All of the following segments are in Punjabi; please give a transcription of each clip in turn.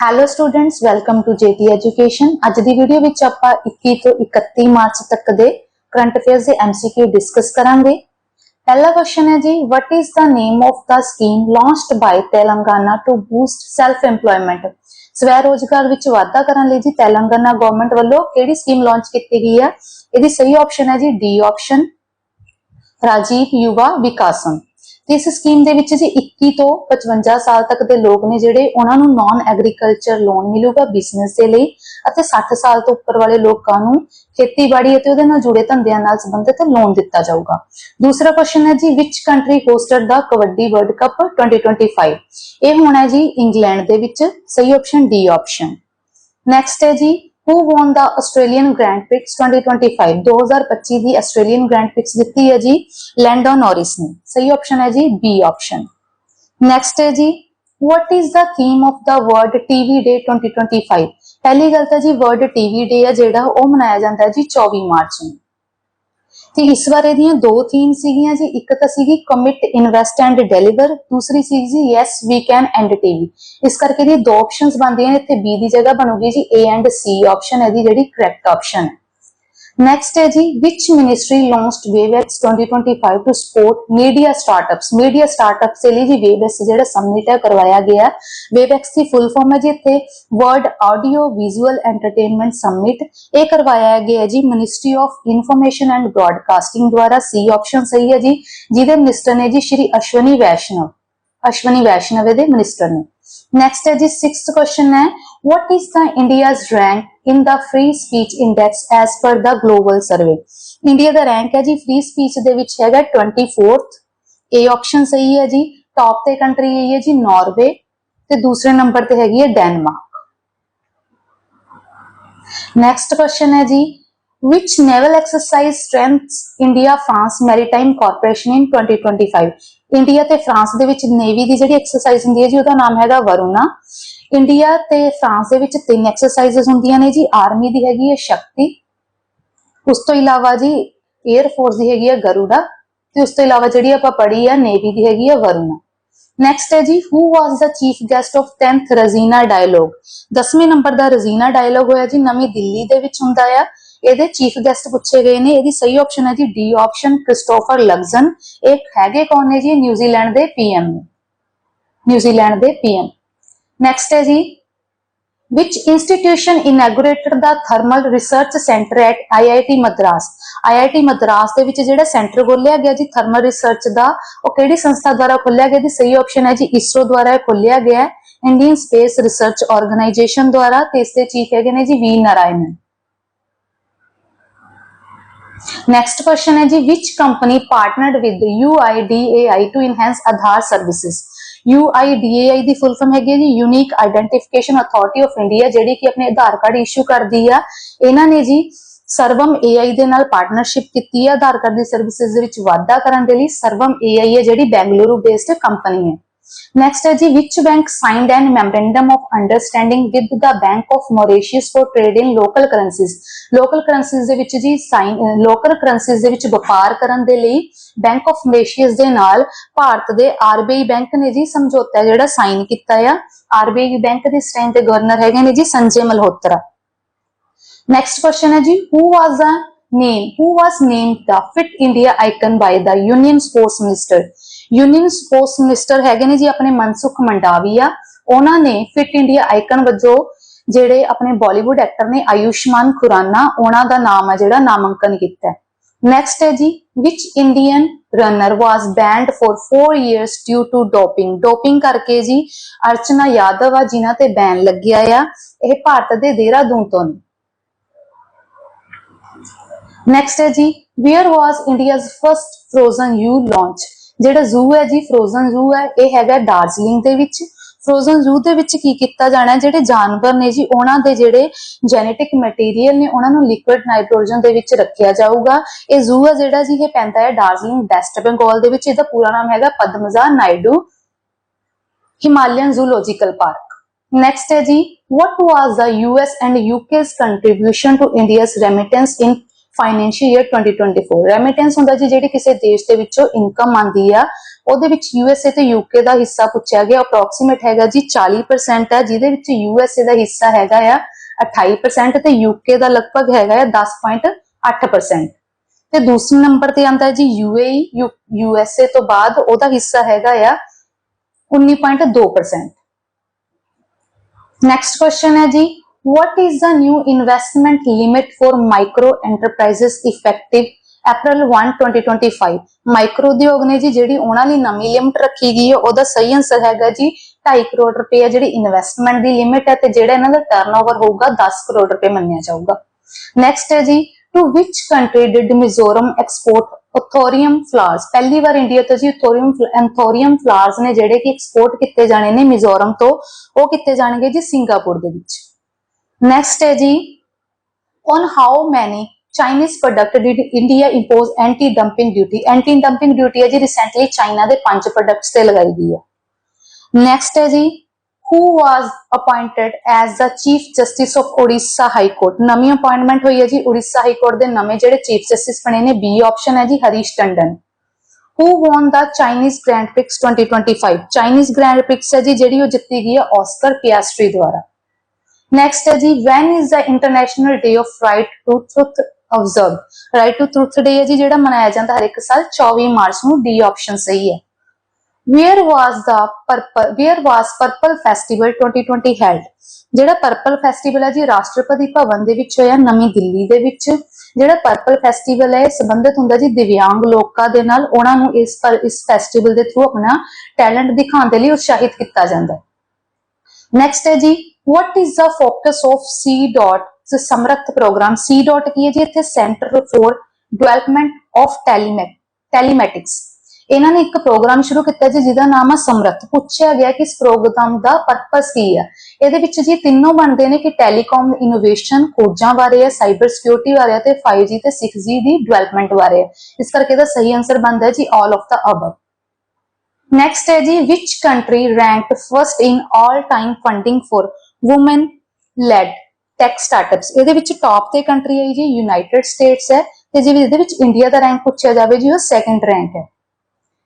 Hello students welcome to JT education ਅੱਜ ਦੀ ਵੀਡੀਓ ਵਿੱਚ ਆਪਾਂ 21 ਤੋਂ 31 ਮਾਰਚ ਤੱਕ ਦੇ ਕਰੰਟ ਅਫੇਅਰਸ ਦੇ ਐਮਸੀਕਿਊ ਡਿਸਕਸ ਕਰਾਂਗੇ। ਪਹਿਲਾ ਕੁਐਸਚਨ ਹੈ ਜੀ, what is the name of the scheme launched by Telangana to boost self employment ਸਵੈ ਰੋਜ਼ਗਾਰ ਵਿੱਚ ਵਾਧਾ ਕਰਨ ਲਈ ਜੀ ਤੇਲੰਗਾਨਾ ਗਵਰਨਮੈਂਟ ਵੱਲੋਂ ਕਿਹੜੀ ਸਕੀਮ ਲਾਂਚ ਕੀਤੀ ਗਈ ਹੈ ਇਹਦੀ ਸਹੀ ਆਪਸ਼ਨ ਹੈ ਜੀ ਡੀ ਆਪਸ਼ਨ ਰਾਜੀਵ ਯੁਵਾ ਵਿਕਾਸਮ ਤੇ ਇਸ ਸਕੀਮ ਦੇ ਵਿੱਚ ਜੀ 21 ਤੋਂ 55 ਸਾਲ ਤੱਕ ਦੇ ਲੋਕ ਨੇ ਜਿਹੜੇ, ਉਹਨਾਂ ਨੂੰ ਨਾਨ ਐਗਰੀਕਲਚਰ ਲੋਨ ਮਿਲੂਗਾ ਬਿਜ਼ਨਸ ਦੇ ਲਈ ਅਤੇ 60 ਸਾਲ ਤੋਂ ਉੱਪਰ ਵਾਲੇ ਲੋਕਾਂ ਨੂੰ ਖੇਤੀਬਾੜੀ ਅਤੇ ਉਹਦੇ ਨਾਲ ਜੁੜੇ ਧੰਦਿਆਂ ਨਾਲ ਸੰਬੰਧਿਤ ਲੋਨ ਦਿੱਤਾ ਜਾਊਗਾ। ਦੂਸਰਾ ਕੁਐਸਚਨ ਹੈ ਜੀ which country hosted the kabaddi world cup 2025 ਇਹ ਹੋਣਾ ਹੈ ਜੀ ਇੰਗਲੈਂਡ ਦੇ ਵਿੱਚ, ਸਹੀ ਆਪਸ਼ਨ ਡੀ ਆਪਸ਼ਨ ਨੈਕਸਟ ਹੈ ਜੀ who won the Australian Grand Prix 2025 2025 ਦੀ ਆਸਟ੍ਰੇਲੀਅਨ ਗ੍ਰੈਂਡ ਪ੍ਰਿਕਸ ਦਿੱਤੀ ਹੈ ਜੀ ਲੈਂਡੋ ਨੋਰਿਸ ਨੇ। ਸਹੀ ਆਪਸ਼ਨ ਹੈ ਜੀ ਬੀ ਆਪਸ਼ਨ ਨੈਕਸਟ ਹੈ ਜੀ, what is the theme of the world tv day 2025 ਪਹਿਲੀ ਗੱਲ ਤਾਂ ਜੀ ਵਰਲਡ ਟੀਵੀ ਡੇ ਹੈ ਜਿਹੜਾ ਉਹ ਮਨਾਇਆ ਜਾਂਦਾ ਹੈ ਜੀ 24 ਮਾਰਚ ਨੂੰ। ਤੇ ਇਸ ਵਾਰ ਇਹਦੀਆਂ ਦੋ ਥੀਮ ਸੀਗੀਆਂ ਜੀ, ਇੱਕ ਤਾਂ ਸੀਗੀ ਕਮਿਟ ਇਨਵੈਸਟ ਐਂਡ ਡਿਲੀਵਰ ਦੂਸਰੀ ਸੀ ਜੀ yes we can and TV ਇਸ ਕਰਕੇ ਇਹਦੀ ਦੋ ਆਪਸ਼ਨਸ ਬਣਦੀਆਂ ਨੇ, ਇੱਥੇ ਬੀ ਦੀ ਜਗ੍ਹਾ ਬਣੂਗੀ ਜੀ ਏ ਐਂਡ ਸੀ ਆਪਸ਼ਨ ਇਹਦੀ ਜਿਹੜੀ ਕਰੈਕਟ ਆਪਸ਼ਨ ਹੈ। ਨੈਕਸਟ ਹੈ ਜੀ, which ministry launched wavex 2025 to support media startups? Media startups ਦੇ ਲਈ ਜੀ wavex ਜਿਹੜਾ summit ਹੈ, ਕਰਵਾਇਆ ਗਿਆ wavex ਦੀ ਫੁੱਲ ਫਾਰਮ ਹੈ ਜੀ ਇੱਥੇ, world audio visual entertainment summit ਇਹ ਕਰਵਾਇਆ ਗਿਆ ਜੀ ministry of information and broadcasting ਦੁਆਰਾ। ਸੀ ਆਪਸ਼ਨ ਸਹੀ ਹੈ ਜੀ, ਜਿਹਦੇ ਮਿਨਿਸਟਰ ਨੇ ਜੀ ਸ਼੍ਰੀ ਅਸ਼ਵਨੀ ਵੈਸ਼ਨਵ। ਅਸ਼ਵਨੀ ਵੈਸ਼ਨਵ ਦੇ ਮਿਨਿਸਟਰ ਨੇ। ਨੈਕਸਟ ਹੈ ਜੀ 6th ਕੁਐਸਚਨ ਹੈ what is the india's rank in the free speech index as per the global survey? India the rank ਹੈ ਜੀ ਫ੍ਰੀ ਸਪੀਚ ਦੇ ਵਿੱਚ ਹੈਗਾ 24th ਏ ਆਪਸ਼ਨ ਸਹੀ ਹੈ ਜੀ। ਟੌਪ ਤੇ ਕੰਟਰੀ ਇਹ ਹੈ ਜੀ ਨਾਰਵੇ ਤੇ ਦੂਸਰੇ ਨੰਬਰ ਤੇ ਹੈਗੀ ਹੈ ਡੈਨਮਾਰਕ ਨੈਕਸਟ ਕੁਐਸਚਨ ਹੈ ਜੀ। Which naval exercise strengthens India, France Maritime Corporation in 2025 India ਤੇ ਫਰਾਂਸ ਦੇ ਵਿੱਚ ਨੇਵੀ ਦੀ ਜਿਹੜੀ ਐਕਸਰਸਾਈਜ਼ ਹੁੰਦੀ ਹੈ ਜੀ, ਉਹਦਾ ਨਾਮ ਹੈਗਾ ਵਰੁਣਾ ਇੰਡੀਆ ਤੇ ਫਰਾਂਸ ਦੇ ਵਿੱਚ ਤਿੰਨ ਐਕਸਰਸਾਈਜ਼ਸ ਹੁੰਦੀਆਂ ਨੇ ਜੀ ਆਰਮੀ ਦੀ ਹੈਗੀ ਹੈ ਸ਼ਕਤੀ ਉਸ ਤੋਂ ਇਲਾਵਾ ਜੀ 에ਅਰ ਫੋਰਸ ਦੀ ਹੈਗੀ ਹੈ ਗਰੂੜਾ ਤੇ ਉਸ ਤੋਂ ਇਲਾਵਾ ਜਿਹੜੀ ਆਪਾਂ ਪੜ੍ਹੀ ਆ ਨੇਵੀ ਦੀ ਹੈਗੀ ਹੈ ਵਰੁਣਾ ਨੈਕਸਟ ਹੈ ਜੀ who was the chief guest of 10th Raisina dialogue 10ਵੇਂ number ਦਾ ਰਜ਼ੀਨਾ ਡਾਇਲੋਗ ਹੋਇਆ ਜੀ, ਨਵੀਂ ਦਿੱਲੀ ਦੇ ਵਿੱਚ ਹੁੰਦਾ ਆ। ਇਹਦੇ ਚੀਫ ਗੈਸਟ ਪੁੱਛੇ ਗਏ ਨੇ, ਇਹਦੀ ਸਹੀ ਆਪਸ਼ਨ ਹੈ ਜੀ ਡੀ ਆਪਸ਼ਨ ਕ੍ਰਿਸਟੋਫਰ ਲਗਜ਼ਨ ਇਹ ਹੈਗੇ ਕੌਣ ਨੇ ਜੀ? ਨਿਊਜ਼ੀਲੈਂਡ ਦੇ ਪੀਐਮ ਨੇ। ਨਿਊਜ਼ੀਲੈਂਡ ਦੇ ਪੀਐਮ ਨੈਕਸਟ ਹੈ ਜੀ, which institution inaugurated the thermal research center at IIT Madras? IIT Madras ਦੇ ਵਿੱਚ ਜਿਹੜਾ ਸੈਂਟਰ ਖੋਲਿਆ ਗਿਆ ਜੀ ਥਰਮਲ ਰਿਸਰਚ ਦਾ, ਉਹ ਕਿਹੜੀ ਸੰਸਥਾ ਦੁਆਰਾ ਖੋਲਿਆ ਗਿਆ? ਜੀ ਸਹੀ ਆਪਸ਼ਨ ਹੈ ਜੀ ਇਸਰੋ ਦੁਆਰਾ ਇਹ ਖੋਲਿਆ ਗਿਆ ਹੈ। ਇੰਡੀਅਨ ਸਪੇਸ ਰਿਸਰਚ ਆਰਗੇਨਾਈਜੇਸ਼ਨ ਦੁਆਰਾ ਤੇ ਇਸ ਦੇ ਚੀਫ ਹੈਗੇ ਨੇ ਜੀ ਵੀ ਨਾਰਾਇਣਨ ਨੈਕਸਟ ਕੁਐਸਚਨ ਹੈ ਜੀ which company partnered with UIDAI to enhance Aadhaar services? UIDAI ਦੀ ਫੁੱਲ ਫਾਰਮ ਹੈਗੀ ਹੈ ਜੀ unique identification authority of India ਜਿਹੜੀ ਕਿ ਆਪਣੇ ਆਧਾਰ ਕਾਰਡ ਇਸ਼ੂ ਕਰਦੀ ਆ। ਇਹਨਾਂ ਨੇ ਜੀ ਸਰਵਮ AI ਦੇ ਨਾਲ ਪਾਰਟਨਰਸ਼ਿਪ ਕੀਤੀ ਹੈ ਆਧਾਰ ਕਾਰਡ ਦੀ ਸਰਵਿਸਿਜ਼ ਦੇ ਵਿੱਚ ਵਾਧਾ ਕਰਨ ਦੇ ਲਈ। ਸਰਵਮ AI ਹੈ ਜਿਹੜੀ ਬੈਂਗਲੁਰੂ ਬੇਸਡ ਕੰਪਨੀ ਹੈ। ਨੈਕਸਟ ਹੈ ਜੀ which bank signed an memorandum of understanding with the bank of Mauritius for trade in local currencies local currencies ਦੇ ਵਿੱਚ ਜੀ ਸਾਈਨ ਲੋਕਲ ਕਰੰਸੀਜ਼ ਦੇ ਵਿੱਚ ਵਪਾਰ ਕਰਨ ਦੇ ਲਈ ਬੈਂਕ ਆਫ ਮੌਰੀਸ਼ੀਅਸ ਦੇ ਨਾਲ ਭਾਰਤ ਦੇ ਆਰਬੀਆਈ ਬੈਂਕ ਨੇ ਜੀ ਸਮਝੌਤਾ ਜਿਹੜਾ ਸਾਈਨ ਕੀਤਾ ਆ ਆਰਬੀਆਈ ਬੈਂਕ ਦੇ ਸਟੈਂਡ ਦੇ ਗਵਰਨਰ ਹੈਗੇ ਨੇ ਜੀ ਸੰਜੇ ਮਲਹੋਤਰਾ ਨੈਕਸਟ ਕੁਐਸਚਨ ਹੈ ਜੀ who was the name who was named the fit India icon by the union sports minister union sports minister ਹੈਗੇ ਨੇ ਜੀ ਆਪਣੇ ਮਨਸੁਖ ਮੰਡਾਵੀਆ। ਉਹਨਾਂ ਨੇ ਫਿਟ ਇੰਡੀਆ ਆਈਕਨ ਵਜੋਂ ਜਿਹੜੇ ਆਪਣੇ ਬਾਲੀਵੁੱਡ ਐਕਟਰ ਨੇ ਆਯੁਸ਼ਮਾਨ ਖੁਰਾਨਾ, ਉਹਨਾਂ ਦਾ ਨਾਮ ਹੈ ਜਿਹੜਾ ਨਾਮਾਂਕਨ ਕੀਤਾ ਹੈ। ਨੈਕਸਟ ਹੈ ਜੀ, which Indian runner was banned for 4 years due to doping? Doping ਕਰਕੇ ਜੀ ਅਰਚਨਾ ਯਾਦਵ ਆ, ਜਿਨ੍ਹਾਂ ਤੇ ਬੈਨ ਲੱਗਿਆ ਆ ਇਹ ਭਾਰਤ ਦੇ ਦੇਹਰਾਦੂਨ ਤੋਂ ਨੇ। ਨੈਕਸਟ ਹੈ ਜੀ where was India's first frozen zoo launch ਜਿਹੜਾ ਜ਼ੂ ਹੈ ਜੀ ਫਰੋਜ਼ਨ ਜ਼ੂ ਹੈ, ਇਹ ਹੈਗਾ ਡਾਰਜਲਿੰਗ ਦੇ ਵਿੱਚ। ਫਰੋਜ਼ਨ ਜ਼ੂ ਦੇ ਵਿੱਚ ਕੀ ਕੀਤਾ ਜਾਣਾ ਜਿਹੜੇ ਜਾਨਵਰ ਨੇ ਜੀ, ਉਹਨਾਂ ਦੇ ਜਿਹੜੇ ਜੈਨੇਟਿਕ ਮਟੀਰੀਅਲ ਨੇ, ਉਹਨਾਂ ਨੂੰ ਲਿਕੁਇਡ ਨਾਈਟ੍ਰੋਜਨ ਦੇ ਵਿੱਚ ਰੱਖਿਆ ਜਾਊਗਾ। ਇਹ ਜ਼ੂ ਹੈ ਜਿਹੜਾ ਜੀ, ਇਹ ਪੈਂਦਾ ਹੈ ਦਾਰਜਲਿੰਗ ਵੈਸਟ ਬੰਗਾਲ ਦੇ ਵਿੱਚ। ਇਹਦਾ ਪੂਰਾ ਨਾਮ ਹੈਗਾ Padmaja Naidu Himalayan zoological park next ਹੈ ਜੀ, what was the US and UK's contribution to India's remittance in financial year 2024 remittance ਹੁੰਦਾ ਜੀ, ਜਿਹੜੀ ਕਿਸੇ ਦੇਸ਼ ਦੇ ਵਿੱਚੋਂ ਇਨਕਮ ਆਂਦੀ ਆ, ਉਹਦੇ ਵਿੱਚ ਯੂਐਸਏ ਤੇ ਯੂਕੇ ਦਾ ਹਿੱਸਾ ਪੁੱਛਿਆ ਗਿਆ। ਅਪਰੋਕਸੀਮੇਟ ਹੈਗਾ ਜੀ 40% ਹੈ ਜਿਹਦੇ ਵਿੱਚ ਯੂਐਸਏ ਦਾ ਹਿੱਸਾ ਹੈਗਾ ਆ 28% ਤੇ ਯੂਕੇ ਦਾ ਲਗਭਗ ਹੈਗਾ ਆ 10.8% ਤੇ ਦੂਸਰੇ ਨੰਬਰ ਤੇ ਆਂਦਾ ਜੀ ਯੂਏਈ ਯੂਐਸਏ ਤੋਂ ਬਾਅਦ ਉਹਦਾ ਹਿੱਸਾ ਹੈਗਾ ਆ 19.2% ਨੈਕਸਟ ਕੁਐਸਚਨ ਹੈ ਜੀ what is the new investment limit for micro enterprises effective April 1 2025 micro ਉਦਯੋਗ ਨੇ ਜੀ ਜਿਹੜੀ ਉਹਨਾਂ ਲਈ ਨਵੀਂ ਲਿਮਟ ਰੱਖੀ ਗਈ ਹੈ, ਉਹਦਾ ਸਹੀ ਆਨਸਰ ਹੈਗਾ ਜੀ 2.5 ਕਰੋੜ ਰੁਪਏ ਹੈ ਜਿਹੜੀ ਇਨਵੈਸਟਮੈਂਟ ਦੀ ਲਿਮਿਟ ਹੈ ਤੇ ਜਿਹੜਾ ਇਹਨਾਂ ਦਾ ਟਰਨਓਵਰ ਹੋਊਗਾ 10 ਕਰੋੜ ਰੁਪਏ ਮੰਨਿਆ ਜਾਊਗਾ। ਨੈਕਸਟ ਹੈ ਜੀ to which country did Mizoram export anthurium flowers ਪਹਿਲੀ ਵਾਰ ਇੰਡੀਆ ਤੋਂ ਜੀ ਔਥੋਰੀਅਮ ਐਂਥੋਰੀਅਮ ਫਲਾਵਰਸ ਨੇ ਜਿਹੜੇ ਕਿ ਐਕਸਪੋਰਟ ਕੀਤੇ ਜਾਣੇ ਨੇ ਮਿਜ਼ੋਰਮ ਤੋਂ, ਉਹ ਕੀਤੇ ਜਾਣਗੇ ਜੀ ਸਿੰਗਾਪੁਰ ਦੇ ਵਿੱਚ। ਨੈਕਸਟ ਹੈ ਜੀ on how many Chinese product did India impose anti dumping duty anti dumping duty ਹੈ ਜੀ ਰੀਸੈਂਟਲੀ ਚਾਈਨਾ ਦੇ ਪੰਜ ਪ੍ਰੋਡਕਟਸ ਤੇ ਲਗਾਈ ਗਈ ਹੈ ਨੈਕਸਟ ਹੈ ਜੀ who was appointed as the chief justice of orissa high court ਨਵੀਂ ਅਪਾਇੰਟਮੈਂਟ ਹੋਈ ਹੈ ਜੀ orissa high court ਦੇ ਨਵੇਂ ਜਿਹੜੇ ਚੀਫ ਜਸਟਿਸ ਬਣੇ ਨੇ ਬੀ ਆਪਸ਼ਨ ਹੈ ਜੀ Harish Tandon who won the chinese grand prix 2025 Chinese grand prix ਹੈ ਜੀ ਜਿਹੜੀ ਉਹ ਜਿੱਤੀ ਗਈ ਹੈ ਆਸਕਰ ਪਿਆਸਟਰੀ ਦੁਆਰਾ ਨੈਕਸਟ ਹੈ ਜੀ, when is the international day of right to truth observed? Right to truth day ਹੈ ਜੀ, ਜਿਹੜਾ ਮਨਾਇਆ ਜਾਂਦਾ ਹਰ ਇੱਕ ਸਾਲ 24 ਮਾਰਚ ਨੂੰ ਡੀ ਆਪਸ਼ਨ ਸਹੀ ਹੈ। Where was the purple, where was purple festival 2020 held? ਜਿਹੜਾ ਪਰਪਲ ਫੈਸਟੀਵਲ ਹੈ ਜੀ, ਰਾਸ਼ਟਰਪਤੀ ਭਵਨ ਦੇ ਵਿੱਚ ਹੋਇਆ, ਨਵੀਂ ਦਿੱਲੀ ਦੇ ਵਿੱਚ। ਜਿਹੜਾ ਪਰਪਲ ਫੈਸਟੀਵਲ ਹੈ ਸੰਬੰਧਿਤ ਹੁੰਦਾ ਜੀ, ਦਿਵਿਆਂਗ ਲੋਕਾਂ ਦੇ ਨਾਲ, ਉਹਨਾਂ ਨੂੰ ਇਸ ਇਸ ਫੈਸਟੀਵਲ ਦੇ ਥਰੂ ਆਪਣਾ ਟੈਲੈਂਟ ਦਿਖਾਉਣ ਦੇ ਲਈ ਉਤਸ਼ਾਹਿਤ ਕੀਤਾ ਜਾਂਦਾ ਹੈ। ਨੈਕਸਟ ਹੈ ਜੀ, what is the focus of c dot? Samarth programme c dot ਕੀ ਹੈ ਜੀ? ਇੱਥੇ centre for development of telematics ਇਹਨਾਂ ਨੇ ਇੱਕ ਪ੍ਰੋਗਰਾਮ ਸ਼ੁਰੂ ਕੀਤਾ ਜੀ, ਜਿਹਦਾ ਨਾਮ ਆ ਸਮਰੱਥ ਪੁੱਛਿਆ ਗਿਆ ਕਿ ਇਸ ਪ੍ਰੋਗਰਾਮ ਦਾ ਪਰਪਸ ਕੀ ਹੈ ਇਹਦੇ ਵਿੱਚ ਜੀ ਤਿੰਨੋਂ ਬਣਦੇ ਨੇ ਕਿ ਟੈਲੀਕਾਮ ਇਨੋਵੇਸ਼ਨ ਖੋਜਾਂ ਬਾਰੇ ਹੈ ਸਾਈਬਰ ਸਿਕਿਉਰਿਟੀ ਬਾਰੇ ਹੈ ਤੇ 5G ਤੇ 6G ਦੀ ਡਿਵੈਲਪਮੈਂਟ ਬਾਰੇ ਹੈ ਇਸ ਕਰਕੇ ਇਹਦਾ ਸਹੀ ਆਨਸਰ ਬਣਦਾ ਹੈ ਜੀ all of the above Next ਹੈ ਜੀ, which country ranked first in all time funding for women led tech startups? ਇਹਦੇ ਵਿੱਚ ਟੌਪ ਤੇ ਕੰਟਰੀ ਹੈ ਜੀ ਯੂਨਾਈਟਿਡ ਸਟੇਟਸ ਹੈ ਤੇ ਜੇ ਇਹਦੇ ਵਿੱਚ ਇੰਡੀਆ ਦਾ ਰੈਂਕ ਪੁੱਛਿਆ ਜਾਵੇ ਜੀ, ਉਹ ਸੈਕੰਡ ਰੈਂਕ ਹੈ।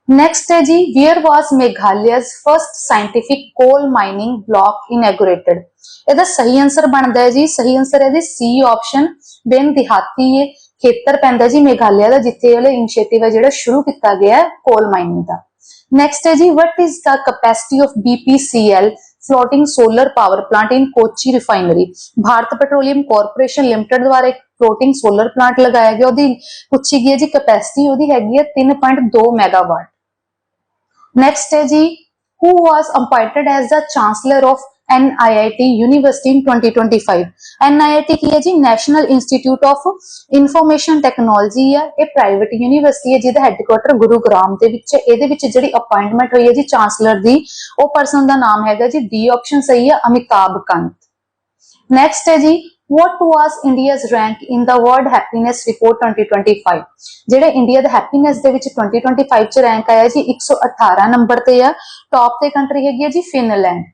ਨੈਕਸਟ ਹੈ ਜੀ, where was ਮੇਘਾਲਿਆ's first scientific coal mining block inaugurated? ਇਹਦਾ ਸਹੀ ਆਨਸਰ ਬਣਦਾ ਹੈ ਜੀ, ਸਹੀ ਆਨਸਰ ਹੈ ਜੀ ਸੀ ਆਪਸ਼ਨ ਬਿਨ ਦਿਹਾਤੀ ਇਹ ਖੇਤਰ ਪੈਂਦਾ ਜੀ, ਮੇਘਾਲਿਆ ਦਾ, ਜਿੱਥੇ ਇਹ ਇਨੀਸ਼ੀਏਟਿਵ ਹੈ ਜਿਹੜਾ ਸ਼ੁਰੂ ਕੀਤਾ ਗਿਆ ਹੈ ਕੋਲ ਮਾਈਨਿੰਗ ਦਾ। Next ਹੈ ਜੀ what is the capacity of BPCL floating solar power plant in Kochi refinery Bharat petroleum corporation limited ਦੁਆਰਾ ਇੱਕ ਫਲੋਟਿੰਗ ਸੋਲਰ ਪਲਾਂਟ ਲਗਾਇਆ ਗਿਆ ਉਹਦੀ ਪੁੱਛੀ ਗਈ ਹੈ ਜੀ ਕਪੈਸਿਟੀ ਉਹਦੀ ਹੈਗੀ ਹੈ 3.2 ਮੈਗਾਵਾਟ ਨੈਕਸਟ ਹੈ ਜੀ who was appointed as the chancellor of NIIT University in 2025 NIIT ਕੀ ਹੈ ਜੀ? National institute of information technology ਆ। ਇਹ ਪ੍ਰਾਈਵੇਟ ਯੂਨੀਵਰਸਿਟੀ ਹੈ, ਜਿਹਦਾ ਹੈੱਡਕੁਆਟਰ ਗੁਰੂਗ੍ਰਾਮ ਦੇ ਵਿੱਚ ਇਹਦੇ ਵਿੱਚ ਜਿਹੜੀ ਅਪਾਇੰਟਮੈਂਟ ਹੋਈ ਹੈ ਜੀ ਚਾਂਸਲਰ ਦੀ, ਉਹ ਪਰਸਨ ਦਾ ਨਾਮ ਹੈਗਾ ਜੀ ਡੀ ਆਪਸ਼ਨ ਸਹੀ ਹੈ ਅਮਿਤਾਭ ਕੰਤ। ਨੈਕਸਟ ਹੈ ਜੀ, what was india's rank in the world happiness report 2025 ਜਿਹੜੇ ਇੰਡੀਆ ਦਾ ਹੈਪੀਨੈਸ ਦੇ ਵਿੱਚ 2025 ਚ ਰੈਂਕ ਆਇਆ ਜੀ 118 ਨੰਬਰ ਤੇ ਆ। ਟੌਪ ਤੇ ਕੰਟਰੀ ਹੈਗੀ ਹੈ ਜੀ ਫਿਨਲੈਂਡ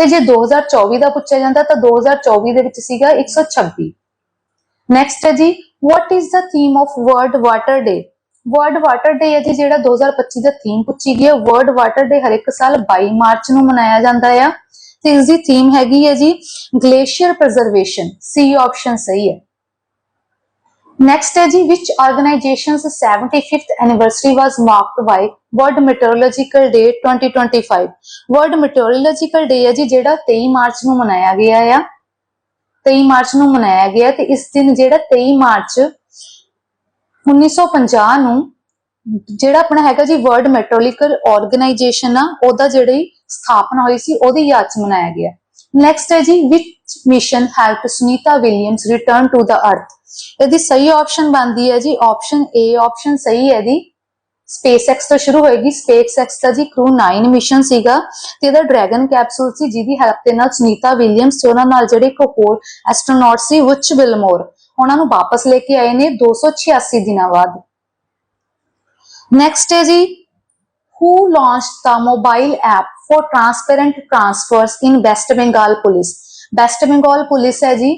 ਤੇ ਜੇ 2024 ਦਾ ਪੁੱਛਿਆ ਜਾਂਦਾ ਤਾਂ 2024 ਦੇ ਵਿੱਚ ਸੀਗਾ 126 ਨੈਕਸਟ ਹੈ ਜੀ, what is the theme of world water day world water day ਹੈ ਜੀ, ਜਿਹੜਾ 2025 ਦਾ ਥੀਮ ਪੁੱਛੀ ਗਈ ਹੈ। ਵਰਲਡ ਵਾਟਰ ਡੇ ਹਰ ਇੱਕ ਸਾਲ 22 ਮਾਰਚ ਨੂੰ ਮਨਾਇਆ ਜਾਂਦਾ ਆ। ਤੇ ਇਸ ਦੀ ਥੀਮ ਹੈਗੀ ਹੈ ਜੀ ਗਲੇਸ਼ੀਅਰ ਪ੍ਰੀਜ਼ਰਵੇਸ਼ਨ ਸੀ ਆਪਸ਼ਨ ਸਹੀ ਹੈ। Next ਹੈ ਜੀ, which organization's 75th anniversary was marked by World Meteorological Day 2025 World Meteorological Day ਹੈ ਜੀ, ਜਿਹੜਾ 23 ਮਾਰਚ ਨੂੰ ਮਨਾਇਆ ਗਿਆ ਆ। 23 ਮਾਰਚ ਨੂੰ ਮਨਾਇਆ ਗਿਆ ਤੇ ਇਸ ਦਿਨ ਜਿਹੜਾ 23 ਮਾਰਚ 1950 ਨੂੰ ਜਿਹੜਾ ਆਪਣਾ ਹੈਗਾ ਜੀ ਵਰਲਡ ਮੈਟਰੋਲੋਜੀਕਲ ਆਰਗੇਨਾਈਜੇਸ਼ਨ ਆ, ਉਹਦਾ ਜਿਹੜੀ ਸਥਾਪਨਾ ਹੋਈ ਸੀ, ਉਹਦੀ ਯਾਦ 'ਚ ਮਨਾਇਆ ਗਿਆ। ਨੈਕਸਟ ਹੈ ਜੀ which mission help Sunita Williams return to the earth ਇਹਦੀ ਸਹੀ ਆਪਸ਼ਨ ਬਣਦੀ ਹੈ ਜੀ ਆਪਸ਼ਨ A ਆਪਸ਼ਨ ਸਹੀ ਹੈ ਦੀ SpaceX ਤੋਂ ਸ਼ੁਰੂ ਹੋਏਗੀ। SpaceX ਦਾ ਜੀ ਕਰੂ 9 ਮਿਸ਼ਨ ਸੀਗਾ ਤੇ ਇਹਦਾ ਡਰੈਗਨ ਕੈਪਸੂਲ ਸੀ, ਜਿਹਦੀ ਹੈਲਪ ਦੇ ਨਾਲ ਸੁਨੀਤਾ ਵਿਲੀਅਮਸ ਤੇ ਉਹਨਾਂ ਨਾਲ ਜਿਹੜੇ ਇੱਕ ਹੋਰ ਐਸਟਰੋਨੌਟ ਸੀ ਵਿਚ ਵਿਲਮੋਰ ਉਹਨਾਂ ਨੂੰ ਵਾਪਸ ਲੈ ਕੇ ਆਏ ਨੇ 286 ਦਿਨਾਂ ਬਾਅਦ। ਨੈਕਸਟ ਹੈ ਜੀ, who launched the mobile app for transparent transfers in west bengal police? West bengal police ਹੈ ਜੀ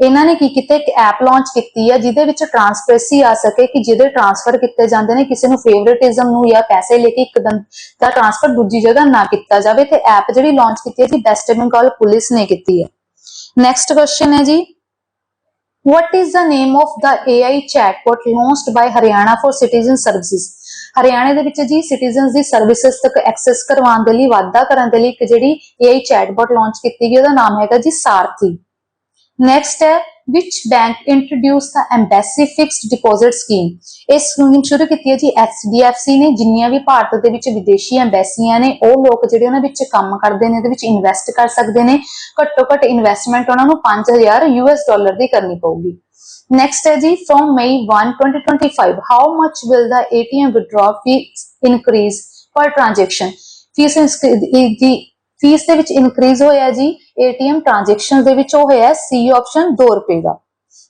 ਇਹਨਾਂ ਨੇ ਕੀ ਕੀਤਾ? ਇੱਕ ਐਪ ਲਾਂਚ ਕੀਤੀ ਹੈ ਜਿਹਦੇ ਵਿੱਚ ਟ੍ਰਾਂਸਪੇਰੈਂਸੀ ਆ ਸਕੇ ਕਿ ਜਿਹਦੇ ਟ੍ਰਾਂਸਫਰ ਕੀਤੇ ਜਾਂਦੇ ਨੇ, ਕਿਸੇ ਨੂੰ ਫੇਵਰਿਟਿਜ਼ਮ ਨੂੰ ਜਾਂ ਪੈਸੇ ਲੈ ਕੇ ਇੱਕਦਮ ਦਾ ਟ੍ਰਾਂਸਫਰ ਦੂਜੀ ਜਗ੍ਹਾ ਨਾ ਕੀਤਾ ਜਾਵੇ। ਤੇ ਐਪ ਜਿਹੜੀ ਲਾਂਚ ਕੀਤੀ ਹੈ ਜੀ ਵੈਸਟ ਬੰਗਾਲ ਪੁਲਿਸ ਨੇ ਕੀਤੀ ਹੈ। ਨੈਕਸਟ ਕੁਐਸਚਨ ਹੈ ਜੀ। What is the name of the AI chatbot launched by Haryana for Citizen Services? ਹਰਿਆਣੇ ਦੇ ਵਿੱਚ ਜੀ ਸਿਟੀਜ਼ਨਸ ਦੀ ਸਰਵਿਸਿਜ਼ ਤੱਕ ਐਕਸੈਸ ਕਰਵਾਉਣ ਦੇ ਲਈ, ਵਾਧਾ ਕਰਨ ਦੇ ਲਈ ਇੱਕ ਜਿਹੜੀ AI chatbot ਲਾਂਚ ਕੀਤੀ ਗਈ, ਉਹਦਾ ਨਾਮ ਹੈਗਾ ਜੀ Sarathi Next step, which bank introduced the embassy fixed deposit scheme? ਇਸ ਸਕੀਮ ਸ਼ੁਰੂ ਕੀਤੀ ਹੈ ਜੀ HDFC ਨੇ ਜਿੰਨੀਆਂ ਵੀ ਭਾਰਤ ਦੇ ਵਿੱਚ ਵਿਦੇਸ਼ੀ ਐਮਬੈਸੀਆਂ ਨੇ ਉਹ ਲੋਕ ਜਿਹੜੇ ਉਹਨਾਂ ਵਿੱਚ ਕੰਮ ਕਰਦੇ ਨੇ ਇਹਦੇ ਵਿੱਚ ਇਨਵੈਸਟ ਕਰ ਸਕਦੇ ਨੇ ਘੱਟੋ ਘੱਟ ਇਨਵੈਸਟਮੈਂਟ ਉਹਨਾਂ ਨੂੰ 5000 ਯੂਐਸ ਡਾਲਰ ਦੀ ਕਰਨੀ ਪਊਗੀ ਨੈਕਸਟ ਹੈ ਜੀ from May 1 2025 how much will the ATM withdraw fee increase per transaction fee the fee ਦੇ ਵਿੱਚ ਇਨਕਰੀਜ਼ ਹੋਇਆ ਜੀ ATM ਟ੍ਰਾਂਜੈਕਸ਼ਨ ਦੇ ਵਿੱਚ ਉਹ ਹੋਇਆ C ਆਪਸ਼ਨ 2 ਰੁਪਏ ਦਾ।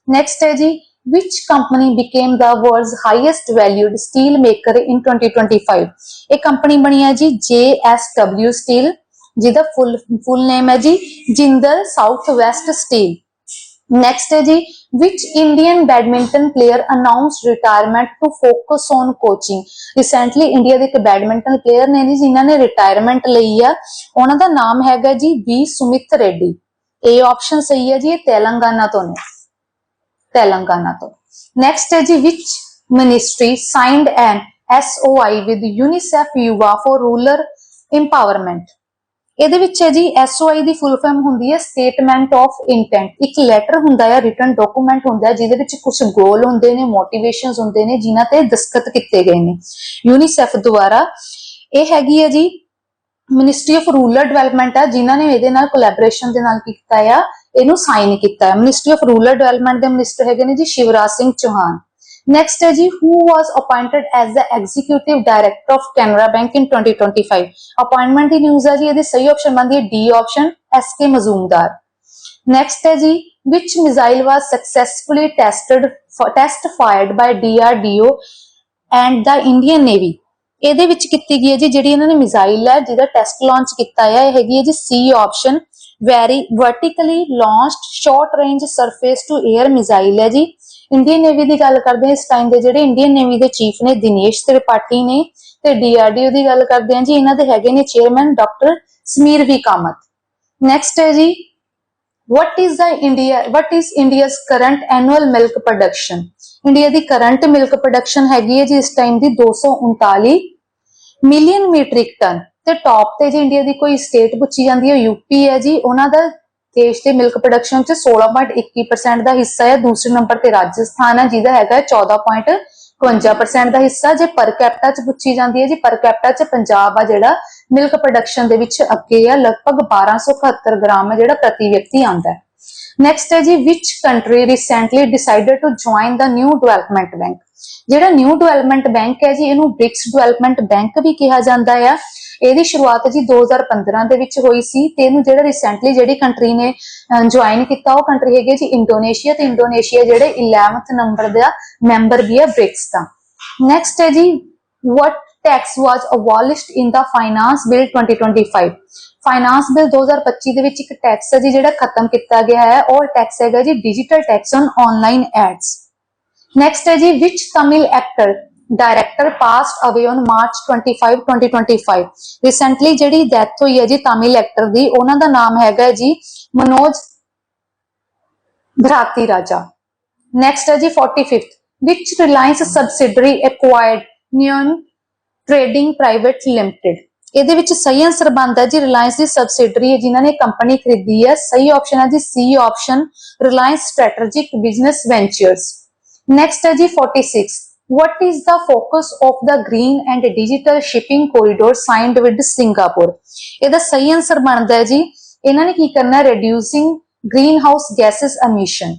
ਨੈਕਸਟ ਹੈ ਜੀ, which company became the world's highest valued steel maker in 2025 ਇਹ ਕੰਪਨੀ ਬਣੀ ਹੈ ਜੀ JSW Steel, ਜਿਹਦਾ ਫੁੱਲ ਫੁੱਲ ਨੇਮ ਹੈ ਜੀ, Jindal south west steel next ਹੈ ਜੀ which indian badminton player announced retirement to focus on coaching recently India ਦੇ ਇੱਕ ਬੈਡਮਿੰਟਨ ਪਲੇਅਰ ਨੇ ਜੀ ਜਿਨ੍ਹਾਂ ਨੇ ਰਿਟਾਇਰਮੈਂਟ ਲਈ ਆ ਉਹਨਾਂ ਦਾ ਨਾਮ ਹੈਗਾ ਜੀ ਵੀ ਸੁਮਿਤ ਰੈਡੀ ਇਹ ਆਪਸ਼ਨ ਸਹੀ ਹੈ ਜੀ ਇਹ ਤੇਲੰਗਾਨਾ ਤੋਂ ਨੇ ਤੇਲੰਗਾਨਾ ਤੋਂ ਨੈਕਸਟ ਹੈ ਜੀ which ministry signed an SOI with UNICEF Yuva for rural empowerment ਇਹਦੇ ਵਿੱਚ ਹੈ ਜੀ SOI ਦੀ ਫੁੱਲ ਫਾਰਮ ਹੁੰਦੀ ਹੈ ਸਟੇਟਮੈਂਟ ਆਫ ਇੰਟੈਂਟ ਇੱਕ ਲੈਟਰ ਹੁੰਦਾ ਹੈ ਰਿਟਨ ਡਾਕੂਮੈਂਟ ਹੁੰਦਾ ਹੈ, ਜਿਹਦੇ ਵਿੱਚ ਕੁਝ ਗੋਲ ਹੁੰਦੇ ਨੇ ਮੋਟੀਵੇਸ਼ਨਸ ਹੁੰਦੇ ਨੇ, ਜਿਨ੍ਹਾਂ ਤੇ ਦਸਤਖਤ ਕੀਤੇ ਗਏ ਨੇ। ਯੂਨੀਸੈਫ ਦੁਆਰਾ ਇਹ ਹੈਗੀ ਹੈ ਜੀ ਮਿਨਿਸਟਰੀ ਆਫ ਰੂਰਲ ਡਿਵੈਲਪਮੈਂਟ ਆ, ਜਿਨ੍ਹਾਂ ਨੇ ਇਹਦੇ ਨਾਲ ਕੋਲੈਬੋਰੇਸ਼ਨ ਦੇ ਨਾਲ ਕੀ ਕੀਤਾ ਆ, ਇਹਨੂੰ ਸਾਈਨ ਕੀਤਾ ਹੈ। ਮਿਨਿਸਟਰੀ ਆਫ ਰੂਰਲ ਡਿਵੈਲਪਮੈਂਟ ਦੇ ਮਿਨਿਸਟਰ ਹੈਗੇ ਨੇ ਜੀ, ਸ਼ਿਵਰਾਜ ਸਿੰਘ ਚੌਹਾਨ। ਨੈਕਸਟ ਹੈ ਜੀ who was appointed as the executive director of Canara Bank in 2025 appointment the news ਹੈ ਜੀ ਇਹਦੀ ਸਹੀ ਆਪਸ਼ਨ ਬਣਦੀ ਹੈ D option S K Majumdar. Next ਹੈ ਜੀ, which missile was successfully tested test fired by DRDO and the Indian Navy? ਇਹਦੇ ਵਿੱਚ ਕੀਤੀ ਗਈ ਹੈ ਜੀ, ਜਿਹੜੀ ਇਹਨਾਂ ਨੇ ਮਿਜ਼ਾਈਲ ਹੈ, ਜਿਹਦਾ ਟੈਸਟ ਲਾਂਚ ਕੀਤਾ ਹੈ, ਇਹ ਹੈਗੀ ਹੈ ਜੀ C option very vertically launched short range surface to air missile ਹੈ ਜੀ। ਇੰਡੀਅਨ ਨੇਵੀ ਦੀ ਗੱਲ ਕਰਦੇ ਹਾਂ, ਇਸ ਟਾਈਮ ਦੇ ਜਿਹੜੇ ਇੰਡੀਅਨ ਨੇਵੀ ਦੇ ਚੀਫ ਨੇ ਦਿਨੇਸ਼ ਤ੍ਰਿਪਾਠੀ ਨੇ ਤੇ ਡੀਆਰਡੀਓ ਦੀ ਗੱਲ ਕਰਦੇ ਹਾਂ ਜੀ, ਇਹਨਾਂ ਦੇ ਹੈਗੇ ਨੇ chairman doctor Sameer V Kamat next ਹੈ ਜੀ, what is the india, what is india's current annual milk production? India the current milk production ਹੈਗੀ ਹੈ ਜੀ ਇਸ ਟਾਈਮ ਦੀ 239 ਮਿਲੀਅਨ ਮੀਟ੍ਰਿਕ ਟਨ ਤੇ ਟੌਪ ਤੇ ਜੇ ਇੰਡੀਆ ਦੀ ਕੋਈ ਸਟੇਟ ਪੁੱਛੀ ਜਾਂਦੀ ਹੈ ਯੂਪੀ ਹੈ ਜੀ, ਉਹਨਾਂ ਦਾ ਦੇਸ਼ ਦੇ ਮਿਲਕ ਪ੍ਰੋਡਕਸ਼ਨ ਚ 16.21% ਦਾ ਹਿੱਸਾ ਹੈ। ਦੂਸਰੇ ਨੰਬਰ ਤੇ ਰਾਜਸਥਾਨ ਹੈ, ਜਿਹਦਾ ਹੈਗਾ 14.52% ਦਾ ਹਿੱਸਾ। ਜੇ ਪਰ ਕੈਪਟਾ ਚ ਪੁੱਛੀ ਜਾਂਦੀ ਹੈ ਜੀ ਪਰ ਕੈਪਟਾ ਚ ਪੰਜਾਬ ਆ ਜਿਹੜਾ ਮਿਲਕ ਪ੍ਰੋਡਕਸ਼ਨ ਦੇ ਵਿੱਚ ਅੱਗੇ ਆ, ਲਗਭਗ 1271 ਗ੍ਰਾਮ ਹੈ ਜਿਹੜਾ ਪ੍ਰਤੀ ਵਿਅਕਤੀ ਆਉਂਦਾ ਹੈ। ਨੈਕਸਟ ਹੈ ਜੀ, which country recently decided to join the new development bank ਜਿਹੜਾ ਨਿਊ ਡਿਵੈਲਪਮੈਂਟ ਬੈਂਕ ਹੈ ਜੀ, ਇਹਨੂੰ ਬ੍ਰਿਕਸ ਡਿਵੈਲਪਮੈਂਟ ਬੈਂਕ ਵੀ ਕਿਹਾ ਜਾਂਦਾ ਆ। ਇਹਦੀ ਸ਼ੁਰੂਆਤ ਜੀ 2015 ਦੇ ਵਿੱਚ ਹੋਈ ਸੀ ਤੇ ਇਹਨੂੰ ਜਿਹੜਾ ਰੀਸੈਂਟਲੀ ਜਿਹੜੀ ਕੰਟਰੀ ਨੇ ਜੁਆਇਨ ਕੀਤਾ, ਉਹ ਕੰਟਰੀ ਹੈਗੀ ਜੀ ਇੰਡੋਨੇਸ਼ੀਆ ਤੇ ਇੰਡੋਨੇਸ਼ੀਆ ਜਿਹੜੇ 11th ਨੰਬਰ ਦਾ ਮੈਂਬਰ ਵੀ ਹੈ ਬ੍ਰਿਕਸ ਦਾ। ਨੈਕਸਟ ਹੈ ਜੀ, what tax was abolished in the finance bill 2025 finance bill 2025 ਦੇ ਵਿੱਚ ਇੱਕ ਟੈਕਸ ਹੈ ਜੀ ਜਿਹੜਾ ਖਤਮ ਕੀਤਾ ਗਿਆ ਹੈ। ਉਹ ਟੈਕਸ ਹੈਗਾ ਜੀ digital tax on online ads next ਹੈ ਜੀ, which tamil actor director passed away on March 25 2025 recently ਜਿਹੜੀ ਡੈਥ ਹੋਈ ਹੈ ਜੀ ਤਾਮਿਲ ਐਕਟਰ ਦੀ, ਉਹਨਾਂ ਦਾ ਨਾਮ ਹੈਗਾ ਜੀ ਮਨੋਜ ਭਰਾਤੀ ਰਾਜਾ। ਨੈਕਸਟ ਹੈ ਜੀ 45th which reliance subsidiary acquired neon trading private limited? ਇਹਦੇ ਵਿੱਚ ਸਹੀ ਆਨਸਰ ਬਣਦਾ ਜੀ ਰਿਲਾਇੰਸ ਦੀ ਸਬਸਿਡਰੀ ਹੈ, ਜਿਨ੍ਹਾਂ ਨੇ ਕੰਪਨੀ ਖਰੀਦੀ ਹੈ। ਸਹੀ ਆਪਸ਼ਨ ਹੈ ਜੀ C option Reliance strategic business ventures Next ਹੈ 46 what is the focus of the green and digital shipping corridor signed with singapore? ਇਹਦਾ ਸਹੀ ਆਨਸਰ ਬਣਦਾ ਹੈ ਜੀ reducing greenhouse gases emission?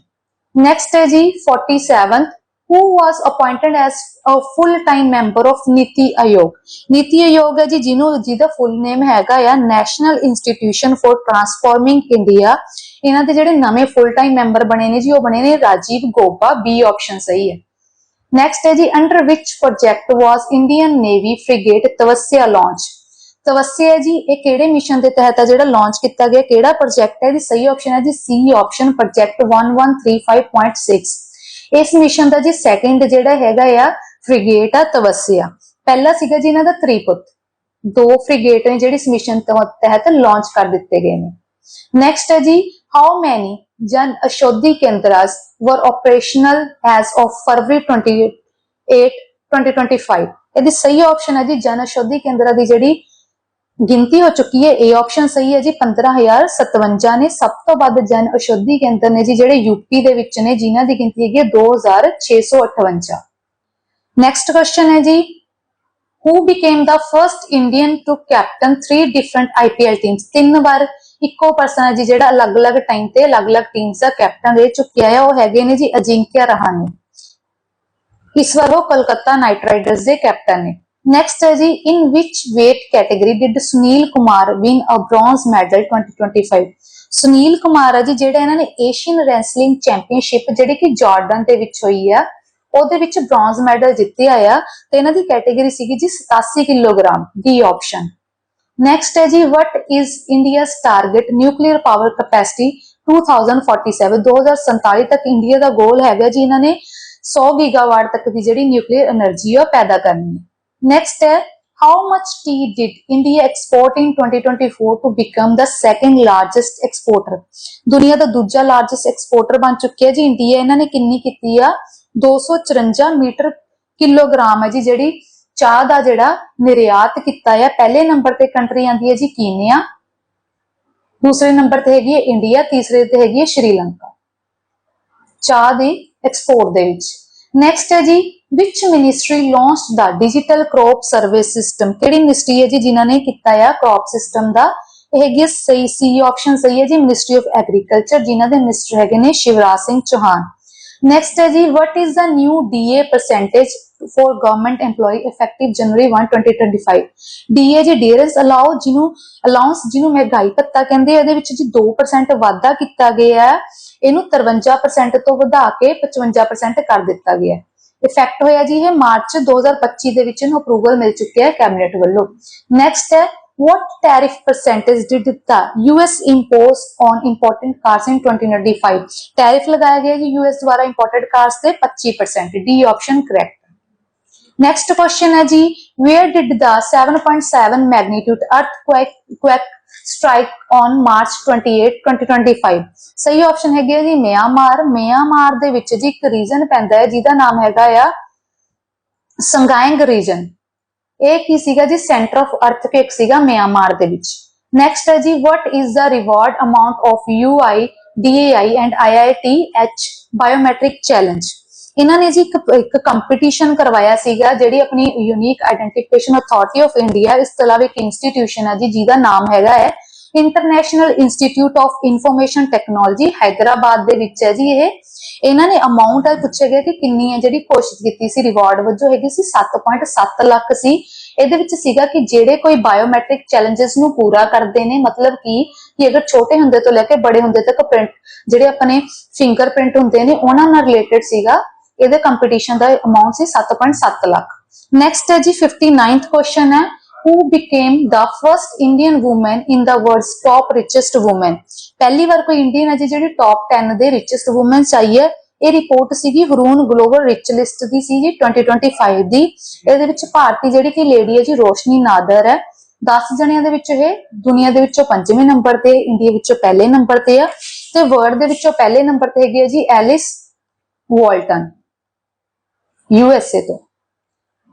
Next ਹੈ 47 who was appointed as a full time member of niti ayog niti ayog is the full name full national institution for transforming india. ਇਹਨਾਂ ਦੇ ਜਿਹੜੇ ਨਵੇਂ ਫੁੱਲ ਟਾਈਮ ਮੈਂਬਰ ਬਣੇ ਨੇ ਜੀ, ਉਹ ਬਣੇ ਨੇ ਰਾਜੀਵ ਗੋਪਾ ਬੀ ਆਪਸ਼ਨ ਸਹੀ ਹੈ। ਨੈਕਸਟ ਹੈ ਜੀ under which project was Indian navy frigate Tavasya launch Tavasya ਜੀ, ਇਹ ਕਿਹੜੇ ਮਿਸ਼ਨ ਦੇ ਤਹਿਤ ਹੈ? ਜਿਹੜਾ ਲਾਂਚ ਕੀਤਾ ਗਿਆ, ਕਿਹੜਾ ਪ੍ਰੋਜੈਕਟ ਹੈ? ਜੀ ਸਹੀ ਆਪਸ਼ਨ ਹੈ ਜੀ ਸੀ ਆਪਸ਼ਨ ਪ੍ਰੋਜੈਕਟ 1135.6 ਇਸ ਮਿਸ਼ਨ ਦਾ ਜੀ ਸੈਕੰਡ ਜਿਹੜਾ ਹੈਗਾ ਆ ਫ੍ਰਿਗੇਟ ਆ ਤਵੱਸਿਆ ਪਹਿਲਾ ਸੀਗਾ ਜੀ ਇਹਨਾਂ ਦਾ ਤ੍ਰਿਪੁਤ। ਦੋ ਫ੍ਰਿਗੇਟ ਨੇ ਜਿਹੜੇ ਇਸ ਮਿਸ਼ਨ ਤਹਿਤ ਲਾਂਚ ਕਰ ਦਿੱਤੇ ਗਏ ਨੇ। ਨੈਕਸਟ ਹੈ ਜੀ ਹਾਊ ਮੈਨੀ ਜਨ ਅਸ਼ੋਧੀ ਕੇਂਦਰਾਸ ਵਰ ਆਪਰੇਸ਼ਨਲ ਐਜ਼ ਆਫ ਫਰਵਰੀ 28 2025 ਇਹਦੀ ਸਹੀ ਆਪਸ਼ਨ ਹੈ ਜੀ ਜਨ ਅਸ਼ੋਧੀ ਕੇਂਦਰਾਂ ਦੀ ਜਿਹੜੀ ਗਿਣਤੀ ਹੋ ਚੁੱਕੀ ਹੈ, ਇਹ ਆਪਸ਼ਨ ਸਹੀ ਹੈ ਜੀ 15057 ਨੇ। ਸਭ ਤੋਂ ਵੱਧ ਜਨ ਅਸ਼ੋਧੀ ਕੇਂਦਰ ਨੇ ਜੀ ਜਿਹੜੇ ਯੂਪੀ ਦੇ ਵਿੱਚ ਨੇ, ਜਿਨ੍ਹਾਂ ਦੀ ਗਿਣਤੀ ਹੈਗੀ ਹੈ 2658 ਨੈਕਸਟ ਕੁਐਸਚਨ ਹੈ ਜੀ, who became the first Indian to captain three different IPL teams? ਤਿੰਨ ਵਾਰ ਇੱਕੋ ਪਰਸਨ ਹੈ ਜੀ ਜਿਹੜਾ ਅਲੱਗ-ਅਲੱਗ ਟਾਈਮ ਤੇ ਅਲੱਗ-ਅਲੱਗ ਟੀਮਸ ਦਾ ਕੈਪਟਨ ਰਹਿ ਚੁੱਕਿਆ ਹੈ ਉਹ ਹੈਗੇ ਨੇ ਜੀ ਅਜਿੰਕਿਆ ਰਹਾਨੇ ਇਸ ਵਾਰ ਉਹ ਕਲਕੱਤਾ ਨਾਈਟ ਰਾਈਡਰਸ ਦੇ ਕੈਪਟਨ ਨੇ। ਨੈਕਸਟ ਹੈ ਜੀ ਇਨ ਵਿਚ weight category did Sunil Kumar win a bronze medal 2025 Sunil Kumar ਹੈ ਜੀ, ਜਿਹੜਾ ਇਹਨਾਂ ਨੇ ਏਸ਼ੀਅਨ ਰੈਸਲਿੰਗ ਚੈਂਪੀਅਨਸ਼ਿਪ ਜਿਹੜੀ ਕਿ ਜਾਰਡਨ ਦੇ ਵਿੱਚ ਹੋਈ ਆ, ਉਹਦੇ ਵਿੱਚ ਬ੍ਰੌਂਜ਼ ਮੈਡਲ ਜਿੱਤਿਆ ਆ, ਤੇ ਇਹਨਾਂ ਦੀ ਕੈਟਾਗਰੀ ਸੀਗੀ ਜੀ 87 ਕਿਲੋਗ੍ਰਾਮ ਦੀ ਆਪਸ਼ਨ ਨੈਕਸਟ ਹੈ ਜੀ what is India's target nuclear power capacity 2047 2047 ਤੱਕ ਇੰਡੀਆ ਦਾ ਗੋਲ ਹੈਗਾ ਜੀ ਇਹਨਾਂ ਨੇ 100 ਗੀਗਾਵਾਟ ਤੱਕ ਦੀ ਜਿਹੜੀ ਨਿਊਕਲੀਅਰ એનર્ਜੀ ਉਹ ਪੈਦਾ ਕਰਨੀ ਹੈ। ਨੈਕਸਟ ਹੈ how much tea did India export in 2024 to become the second largest exporter ਦੁਨੀਆ ਦਾ ਦੂਜਾ ਲਾਰਜੈਸਟ ਐਕਸਪੋਰਟਰ ਬਣ ਚੁੱਕਿਆ ਜੀ। ਇੰਡੀਆ ਇਹਨਾਂ ਨੇ ਕਿੰਨੀ ਕੀਤੀ ਆ? 254 ਮੀਟਰ ਕਿਲੋਗ੍ਰਾਮ ਹੈ ਜੀ ਜਿਹੜੀ ਚਾਹ ਦਾ ਜਿਹੜਾ ਨਿਰਯਾਤ ਕੀਤਾ ਹੈ ਪਹਿਲੇ ਨੰਬਰ ਤੇ ਕੰਟਰੀ ਆਂਦੀ ਹੈ ਜੀ ਕੀਨੀਆ ਦੂਸਰੇ ਨੰਬਰ ਤੇ ਹੈਗੀ ਹੈ ਇੰਡੀਆ, ਤੀਸਰੇ ਤੇ ਹੈਗੀ ਹੈ ਸ਼੍ਰੀਲੰਕਾ। ਚਾਹ ਦੀ ਐਕਸਪੋਰਟ ਦੇ ਵਿੱਚ। ਨੈਕਸਟ ਹੈ ਜੀ which ministry launched the digital crop service system ਕਿਹੜੀ ਮਿਨਿਸਟਰੀ ਹੈ ਜੀ ਜਿਨ੍ਹਾਂ ਨੇ ਕੀਤਾ ਆ ਕ੍ਰੌਪ ਸਿਸਟਮ ਦਾ? ਇਹ ਹੈਗੀ ਹੈ ਸਹੀ ਸੀ ਆਪਸ਼ਨ ਸਹੀ ਹੈ ਜੀ ਮਿਨਿਸਟਰੀ ਆਫ ਐਗਰੀਕਲਚਰ ਜਿਨ੍ਹਾਂ ਦੇ ਮਿਨਿਸਟਰ ਹੈਗੇ ਨੇ ਸ਼ਿਵਰਾਜ ਸਿੰਘ ਚੌਹਾਨ। ਨੈਕਸਟ ਹੈ ਜੀ what is the new DA percentage for government employee effective January 1 2025 DA ਜੀ ਡੀਅਰੈਂਸ ਅਲਾਉ ਜਿਹਨੂੰ ਅਲਾਉਂਸ ਜਿਹਨੂੰ ਮਹਿੰਗਾਈ ਭੱਤਾ ਕਹਿੰਦੇ ਇਹਦੇ ਵਿੱਚ ਜੀ 2% ਵਾਧਾ ਕੀਤਾ ਗਿਆ ਹੈ। ਇਹਨੂੰ 53% ਤੋਂ ਵਧਾ ਕੇ 55% ਕਰ ਦਿੱਤਾ ਗਿਆ ਹੈ। ਇਫੈਕਟ ਹੋਇਆ ਜੀ ਇਹ ਮਾਰਚ 2025 ਦੇ ਵਿੱਚ ਇਹਨੂੰ ਅਪਰੂਵਲ ਮਿਲ ਚੁੱਕਿਆ ਹੈ ਕੈਬਨਿਟ ਵੱਲੋਂ। ਨੈਕਸਟ ਹੈ what tariff percentage did the US impose on imported cars in 2025 tariff ਲਗਾਇਆ ਗਿਆ ਜੀ US ਦੁਆਰਾ imported cars ਤੇ 25% D option correct next question ਹੈ ਜੀ where did the 7.7 magnitude earthquake quake strike on March 28 2025 ਸਹੀ ਆਪਸ਼ਨ ਹੈਗੀ ਹੈ ਜੀ ਮਿਆਂਮਾਰ ਮਿਆਂਮਾਰ ਦੇ ਵਿੱਚ ਜੀ ਇੱਕ ਰੀਜਨ ਪੈਂਦਾ ਹੈ ਜਿਹਦਾ ਨਾਮ ਹੈਗਾ ਆ ਸੰਗਾਇੰਗ ਰੀਜਨ ਇਹ ਕੀ ਸੀਗਾ ਜੀ? ਸੈਂਟਰ ਆਫ ਅਰਥਕੁਏਕ ਸੀਗਾ ਮਿਆਂਮਾਰ ਦੇ ਵਿੱਚ। ਨੈਕਸਟ ਹੈ ਜੀ, what is the reward amount of UI DAI and IITH biometric challenge? ਇਹਨਾਂ ਨੇ ਜੀ ਇੱਕ ਕੰਪੀਟੀਸ਼ਨ ਕਰਵਾਇਆ ਸੀਗਾ, ਜਿਹੜੀ ਆਪਣੀ unique identification authority of India ਇਸ ਤੋਂ ਇਲਾਵਾ ਇੱਕ ਇੰਸਟੀਟਿਊਸ਼ਨ ਹੈ ਜੀ, ਜਿਹਦਾ ਨਾਮ ਹੈਗਾ ਹੈ international institute of information technology Hyderabad ਦੇ ਵਿੱਚ ਹੈ ਜੀ ਇਹ। ਇਹਨਾਂ ਨੇ ਅਮਾਉਂਟ ਆ ਪੁੱਛਿਆ ਗਿਆ ਕਿ ਕਿੰਨੀ ਹੈ ਜਿਹੜੀ ਕੋਸ਼ਿਸ਼ ਕੀਤੀ ਸੀ ਰਿਵਾਰਡ ਵਜੋਂ ਹੈਗੀ ਸੀ 7.7 ਲੱਖ ਸੀ। ਇਹਦੇ ਵਿੱਚ ਸੀਗਾ ਕਿ ਜਿਹੜੇ ਕੋਈ ਬਾਇਓਮੈਟ੍ਰਿਕ ਚੈਲੰਜਸ ਨੂੰ ਪੂਰਾ ਕਰਦੇ ਨੇ, ਮਤਲਬ ਕਿ ਕਿ ਅਗਰ ਛੋਟੇ ਹੁੰਦੇ ਤੋਂ ਲੈ ਕੇ ਬੜੇ ਹੁੰਦੇ ਤੱਕ ਪ੍ਰਿੰਟ ਜਿਹੜੇ ਆਪਣੇ ਫਿੰਗਰ ਪ੍ਰਿੰਟ ਹੁੰਦੇ ਨੇ, ਉਹਨਾਂ ਨਾਲ ਰਿਲੇਟਡ ਸੀਗਾ। ਇਹਦੇ ਕੰਪੀਟੀਸ਼ਨ ਦਾ ਅਮਾਉਂਟ ਸੀ 7.7 ਲੱਖ। ਨੈਕਸਟ ਹੈ ਜੀ 59th ਕੁਐਸਚਨ ਹੈ। Who became the first Indian woman in the world's top richest woman. ਪਹਿਲੀ ਵਾਰ ਕੋਈ ਇੰਡੀਅਨ ਹੈ ਜਿਹੜੀ ਟੌਪ 10 ਦੇ richest women ਆਈ ਹੈ। ਇਹ ਰਿਪੋਰਟ ਸੀਗੀ ਹਰੂਨ ਗਲੋਬਲ ਰਿਚ ਲਿਸਟ ਦੀ ਸੀ ਜੀ 2025 ਦੀ। ਇਹਦੇ ਵਿੱਚ ਭਾਰਤੀ ਜਿਹੜੀ ਕਿ ਲੇਡੀ ਹੈ ਜੀ, ਰੋਸ਼ਨੀ ਨਾਦਰ ਹੈ। 10 ਜਣਿਆਂ ਦੇ ਵਿੱਚ ਇਹ ਦੁਨੀਆ ਦੇ ਵਿੱਚੋਂ ਪੰਜਵੇਂ ਨੰਬਰ ਤੇ ਇੰਡੀਆ ਵਿੱਚੋਂ ਪਹਿਲੇ ਨੰਬਰ ਤੇ ਆ। ਤੇ ਵਰਲਡ ਦੇ ਵਿੱਚੋਂ ਪਹਿਲੇ ਨੰਬਰ ਤੇ ਹੈਗੀ ਹੈ ਜੀ ਐਲਿਸ ਵਾਲਟਨ ਯੂਐਸਏ ਤੋਂ।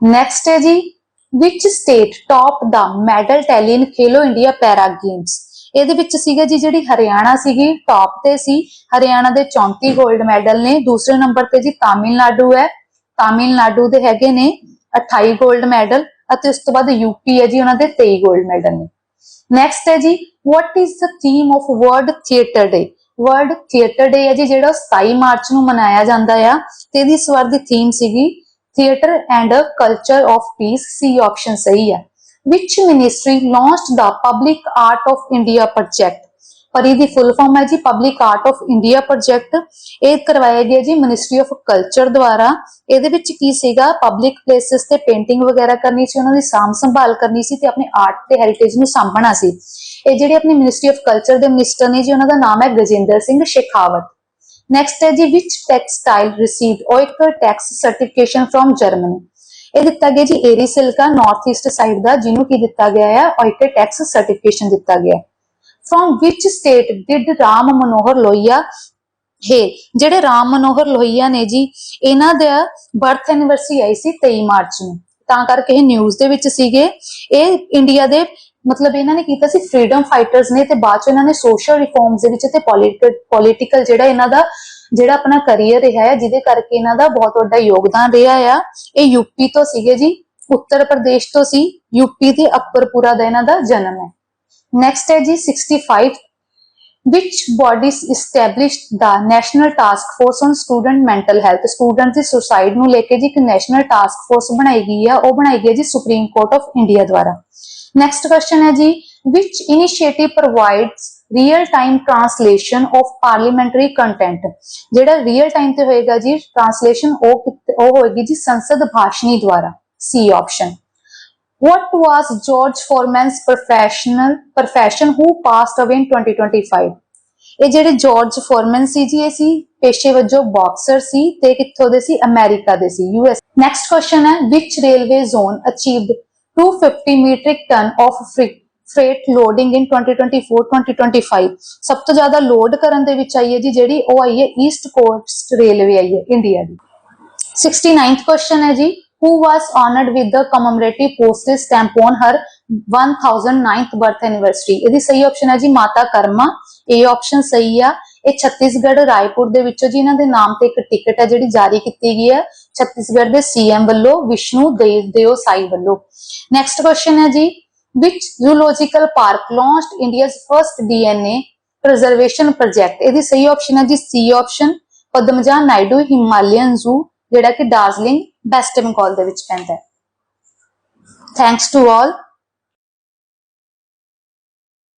ਨੈਕਸਟ ਹੈ ਜੀ which state top the medal tally Khelo India para games ਇਹਦੇ ਵਿੱਚ ਸੀਗਾ ਜੀ ਜਿਹੜੀ ਹਰਿਆਣਾ ਸੀਗੀ ਟੌਪ ਤੇ ਸੀ। ਹਰਿਆਣਾ ਦੇ 34 골ਡ ਮੈਡਲ ਨੇ। ਦੂਸਰੇ ਨੰਬਰ ਤੇ ਜੀ ਤਾਮਿਲਨਾਡੂ ਹੈ। ਤਾਮਿਲਨਾਡੂ ਦੇ ਹੈਗੇ ਨੇ 28 골ਡ ਮੈਡਲ ਅਤੇ ਉਸ ਤੋਂ ਬਾਅਦ ਯੂਪੀ ਹੈ ਜੀ, ਉਹਨਾਂ ਦੇ 23 골ਡ ਮੈਡਲ ਨੇ। ਨੈਕਸਟ ਹੈ ਜੀ what is the theme of world theatre day world theatre day ਹੈ ਜੀ, ਜਿਹੜਾ 27 ਮਾਰਚ ਨੂੰ ਮਨਾਇਆ ਜਾਂਦਾ ਆ। ਤੇ ਇਹਦੀ ਸਵਰ ਦੀ ਥੀਮ ਸੀਗੀ theatre and a culture of peace C option ਸਹੀ ਹੈ। Which ministry launched the public art of india project? ਪਰੀ ਦੀ ਫੁੱਲ ਫਾਰਮ ਹੈ ਜੀ public art of India project ਇਹ ਕਰਵਾਇਆ ਗਿਆ ਜੀ ਮਿਨਿਸਟਰੀ ਆਫ ਕਲਚਰ ਦੁਆਰਾ। ਇਹਦੇ ਵਿੱਚ ਕੀ ਸੀਗਾ? ਪਬਲਿਕ ਪਲੇਸਿਸ ਤੇ ਪੇਂਟਿੰਗ ਵਗੈਰਾ ਕਰਨੀ ਸੀ, ਉਹਨਾਂ ਦੀ ਸਾਂਭ ਸੰਭਾਲ ਕਰਨੀ ਸੀ ਤੇ ਆਪਣੇ ਆਰਟ ਤੇ ਹੈਰੀਟੇਜ ਨੂੰ ਸਾਂਭਣਾ ਸੀ। ਇਹ ਜਿਹੜੇ ਆਪਣੀ ਮਿਨਿਸਟਰੀ ਆਫ ਕਲਚਰ ਦੇ ਮਿਨਿਸਟਰ ਨੇ ਜੀ, ਉਹਨਾਂ ਦਾ ਨਾਮ ਹੈ ਗਜਿੰਦਰ ਸਿੰਘ ਸ਼ੇਖਾਵਤ। ਨੈਕਸਟ ਹੈ ਜੀ which textile received Oeko Tex certification from Germany ਇਹ ਦਿੱਤਾ ਗਿਆ ਜੀ, ਏਰੀ ਸਿਲਕਾ ਨਾਰਥ ਈਸਟ ਸਾਈਡ ਦਾ, ਜਿਹਨੂੰ ਕੀ ਦਿੱਤਾ ਗਿਆ ਹੈ ਓਇਕਰ ਟੈਕਸ ਸਰਟੀਫਿਕੇਸ਼ਨ ਦਿੱਤਾ ਗਿਆ। From which state did Ram Manohar Lohia ਹੈ ਜਿਹੜੇ ਰਾਮ ਮਨੋਹਰ ਲੋਹੀਆ ਨੇ ਜੀ, ਇਹਨਾਂ ਦਾ ਬਰਥ ਐਨੀਵਰਸਰੀ ਆਈ ਸੀ 23 ਮਾਰਚ ਨੂੰ। ਤਾਂ ਕਰਕੇ ਇਹ ਨਿਊਜ਼ ਦੇ ਵਿੱਚ ਸੀਗੇ। ਇਹ ਇੰਡੀਆ ਦੇ ਮਤਲਬ ਇਹਨਾਂ ਨੇ ਕੀਤਾ ਸੀ ਫਰੀडम ਫਾਈਟਰਸ ਨੇ ਤੇ ਬਾਅਦ ਚ ਇਹਨਾਂ ਨੇ ਸੋਸ਼ਲ ਰਿਫਾਰਮਸ ਦੇ ਵਿੱਚ ਤੇ ਪੋਲੀਟੀਕਲ ਜਿਹੜਾ ਇਹਨਾਂ ਦਾ, ਜਿਹੜਾ ਆਪਣਾ ਕੈਰੀਅਰ ਰਿਹਾ ਹੈ, ਜਿਹਦੇ ਕਰਕੇ ਇਹਨਾਂ ਦਾ ਬਹੁਤ ਵੱਡਾ ਯੋਗਦਾਨ ਰਿਹਾ ਆ। ਇਹ ਯੂਪੀ ਤੋਂ ਸੀਗੇ ਜੀ, ਉੱਤਰ ਪ੍ਰਦੇਸ਼ ਤੋਂ ਸੀ ਯੂਪੀ ਦੇ ਅਕਬਰਪੁਰਾ ਦਾ ਇਹਨਾਂ ਦਾ ਜਨਮ ਹੈ। ਨੈਕਸਟ ਹੈ ਜੀ 65 which bodies established the national task force on student mental health? Student the suicide ਨੂੰ ਲੈ ਕੇ ਜੀ ਇੱਕ ਨੈਸ਼ਨਲ ਟਾਸਕ ਫੋਰਸ ਬਣਾਈ ਗਈ ਆ, ਉਹ ਬਣਾਈ ਗਈ ਹੈ ਜੀ ਸੁਪਰੀਮ ਕੋਰਟ ਆਫ ਇੰਡੀਆ ਦੁਆਰਾ। ਨੈਕਸਟ ਕੁਐਸਚਨ ਹੈ ਜੀ which initiative provides real time translation of parliamentary content ਜਿਹੜਾ ਰੀਅਲ ਟਾਈਮ ਤੇ ਹੋਏਗਾ ਜੀ ਟ੍ਰਾਂਸਲੇਸ਼ਨ ਉਹ ਕਿਤ- ਉਹ ਹੋਏਗੀ ਜੀ ਸੰਸਦ ਭਾਸ਼ਣੀ ਦੁਆਰਾ C option What was George Foreman's professional profession who passed away in 2025? ਇਹ ਜਿਹੜੇ ਜਾਰਜ ਫੋਰਮਨ ਸੀ ਜੀ ਇਹ ਸੀ ਪੇਸ਼ੇ ਵਜੋਂ ਬਾਕਸਰ ਸੀ ਤੇ ਕਿੱਥੋਂ ਦੇ ਸੀ ਅਮਰੀਕਾ ਦੇ ਸੀ ਯੂਐਸ ਨੈਕਸਟ ਕੁਐਸਚਨ ਹੈ which railway zone achieved 250 metric ton of freight loading in 2024-2025 ਸਭ ਤੋਂ ਜ਼ਿਆਦਾ ਲੋਡ ਕਰਨ ਦੇ ਵਿੱਚ ਆਈ ਹੈ ਜੀ ਜਿਹੜੀ ਉਹ ਆਈ ਹੈ ਈਸਟ ਕੋਸਟ ਰੇਲਵੇ ਆਈ ਹੈ ਇੰਡੀਆ ਦੀ 69th ਕੁਐਸਚਨ ਹੈ ਜੀ who was honored with the commemorative postage stamp on her 1009th birth anniversary ਇਹਦੀ ਸਹੀ ਆਪਸ਼ਨ ਹੈ ਜੀ ਮਾਤਾ ਕਰਮਾ ਇਹ ਆਪਸ਼ਨ ਸਹੀ ਆ ਇਹ ਛੱਤੀਸਗੜ੍ਹ ਰਾਏਪੁਰ ਦੇ ਵਿੱਚੋਂ ਜੀ ਇਹਨਾਂ ਦੇ ਨਾਮ ਤੇ ਇੱਕ ਟਿਕਟ ਹੈ ਜਿਹੜੀ ਜਾਰੀ ਕੀਤੀ ਗਈ ਹੈ, ਛੱਤੀਸਗੜ੍ਹ ਦੇ ਸੀਐਮ ਵੱਲੋਂ, ਵਿਸ਼ਨੂੰ ਦੇ- ਦਿਓ ਸਾਈ ਵੱਲੋਂ। ਨੈਕਸਟ ਕੁਐਸਚਨ ਹੈ ਜੀ, which zoological park launched india's first dna preservation project? ਇਹਦੀ ਸਹੀ ਆਪਸ਼ਨ ਹੈ ਜੀ C option Padmaja Naidu Himalayan zoo, ਜਿਹੜਾ ਕਿ ਡਾਰਜ਼ਲਿੰਗ ਵੈਸਟ ਬੰਗਾਲ ਦੇ ਵਿੱਚ ਪੈਂਦਾ ਹੈ। Thanks to all